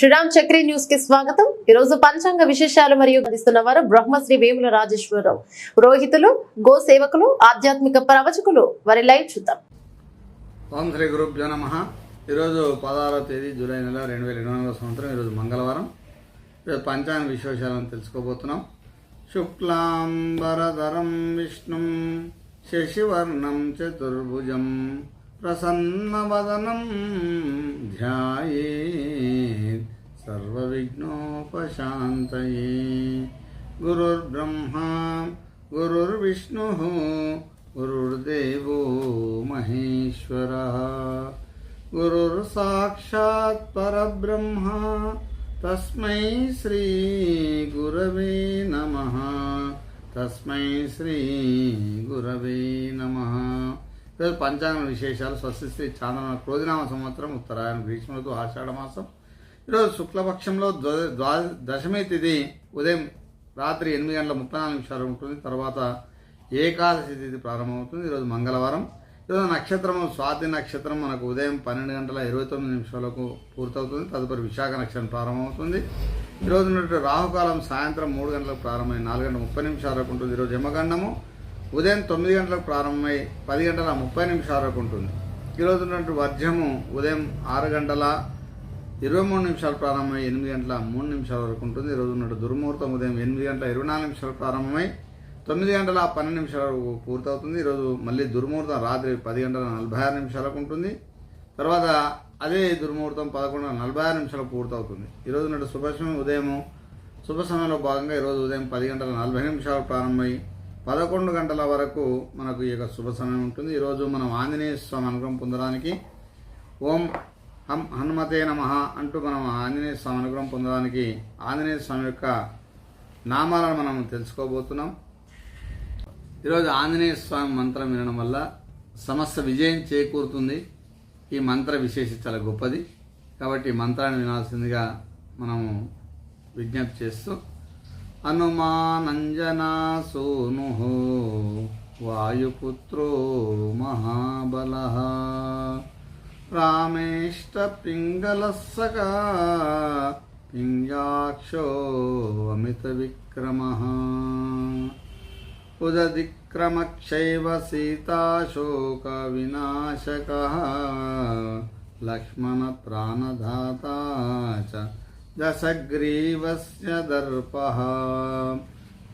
శ్రీరామ్ చక్రి న్యూస్కి స్వాగతం. ఈ రోజు పంచాంగ విశేషాలు మరియు అందిస్తున్న వారు బ్రహ్మశ్రీ వేముల రాజేశ్వరరావు. రోహితులు గో సేవకులు ఆధ్యాత్మిక ప్రవచకులు. వారి లైవ్ చూద్దాం. ఓం శ్రీ గురుభ్యో నమ. ఈరోజు పదహారవ తేదీ జూలై నెల రెండు వేల ఇరవై సంవత్సరం ఈరోజు మంగళవారం. ఈరోజు పంచాంగ విశేషాలను తెలుసుకోబోతున్నాం. శుక్లాంబరధరం విష్ణుం శశివర్ణం చతుర్భుజం. प्रसन्न वदनम ध्यायेत्, सर्वविघ्नोपशान्तये। गुरुर्ब्रह्मा, गुरुर्विष्णुः, गुरुर्देवो महेश्वरः। गुरुर्साक्षात् परब्रह्मा, तस्मै श्रीगुरवे नमः। तस्मै श्रीगुरवे नमः। ఈరోజు పంచాంగ విశేషాలు స్వస్తిశ్రీ శ్రీ క్రోధినామ సంవత్సరం ఉత్తరాయణ గ్రీష్మఋతు ఆషాఢ మాసం. ఈరోజు శుక్లపక్షంలో ద్వా- దశమి తిథి ఉదయం రాత్రి ఎనిమిది గంటల ముప్పై నాలుగు నిమిషాలు ఉంటుంది. తర్వాత ఏకాదశి తిథి ప్రారంభమవుతుంది. ఈరోజు మంగళవారం. ఈరోజు నక్షత్రము స్వాతి నక్షత్రం మనకు ఉదయం పన్నెండు గంటల ఇరవై తొమ్మిది నిమిషాలకు పూర్తవుతుంది. తదుపరి విశాఖ నక్షత్రం ప్రారంభమవుతుంది. ఈరోజు రాహుకాలం సాయంత్రం మూడు గంటలకు ప్రారంభమై నాలుగు గంటల ముప్పై నిమిషాలకు ఉంటుంది. ఈరోజు యమగండము. ఉదయం తొమ్మిది గంటలకు ప్రారంభమై పది గంటల ముప్పై నిమిషాల వరకు ఉంటుంది. ఈరోజు ఉన్నట్టు వర్జము ఉదయం ఆరు గంటల ఇరవై మూడు నిమిషాలు ప్రారంభమై ఎనిమిది గంటల మూడు నిమిషాల వరకు ఉంటుంది. ఈరోజు ఉన్నట్టు దుర్ముహూర్తం ఉదయం ఎనిమిది గంటల ఇరవై నాలుగు నిమిషాలు ప్రారంభమై తొమ్మిది గంటల పన్నెండు నిమిషాల వరకు పూర్తవుతుంది. ఈరోజు మళ్ళీ దుర్ముహూర్తం రాత్రి పది గంటల నలభై ఆరు నిమిషాలకు ఉంటుంది. తర్వాత అదే దుర్ముహూర్తం పదకొండు నలభై ఆరు నిమిషాలకు పూర్తవుతుంది. ఈరోజు నాడు శుభ సమయం ఉదయం శుభ సమయంలో భాగంగా ఈరోజు ఉదయం పది గంటల నలభై నిమిషాలు ప్రారంభమై పదకొండు గంటల వరకు మనకు ఈ యొక్క శుభ సమయం ఉంటుంది. ఈరోజు మనం ఆంజనేయ స్వామి అనుగ్రహం పొందడానికి ఓం హం హనుమతే నమ అంటూ మనం ఆంజనేయ స్వామి అనుగ్రహం పొందడానికి ఆంజనేయ స్వామి యొక్క నామాలను మనం తెలుసుకోబోతున్నాం. ఈరోజు ఆంజనేయ స్వామి మంత్రం వినడం వల్ల సమస్య విజయం చేకూరుతుంది. ఈ మంత్ర విశేష చాలా గొప్పది. కాబట్టి మంత్రాన్ని వినాల్సిందిగా మనము విజ్ఞప్తి చేస్తూ హనుమానంజనా సోను వాయుపుత్రో మహాబల రామేష్టపింగళస్సగా పింగాక్షో అమిత విక్రమ ఉదదిక్రమక్షైవ సీతాశోక వినాశక లక్ష్మణ ప్రాణదాత చ దశగ్రీవస్య దర్పః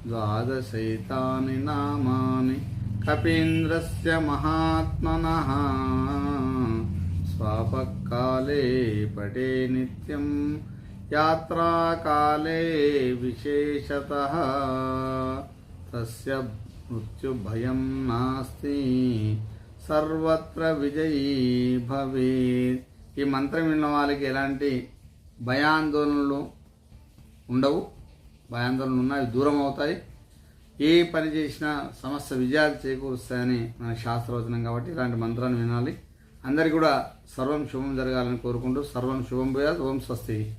ద్వాదశైతాని నామాని కపీంద్రస్య మహాత్మనः స్వాపకాలే పటే నిత్యం యాత్రాకాలే విశేషతః తస్య మృత్యుభయం నాస్తి సర్వత్ర విజయీ భవేత్ ఈ మంత్రం విన్న వాళ్ళకి ఎలాంటి భయాందోళనలు ఉండవు. భయాందోళనలు ఉన్నాయి దూరం అవుతాయి. ఏ పని చేసినా సమస్త విజయాలు చేకూరుస్తాయని మన శాస్త్రవచనం కాబట్టి ఇలాంటి మంత్రాన్ని వినాలి. అందరికీ కూడా సర్వం శుభం జరగాలని కోరుకుంటూ సర్వం శుభం పోయాలి ఓం స్వస్తి.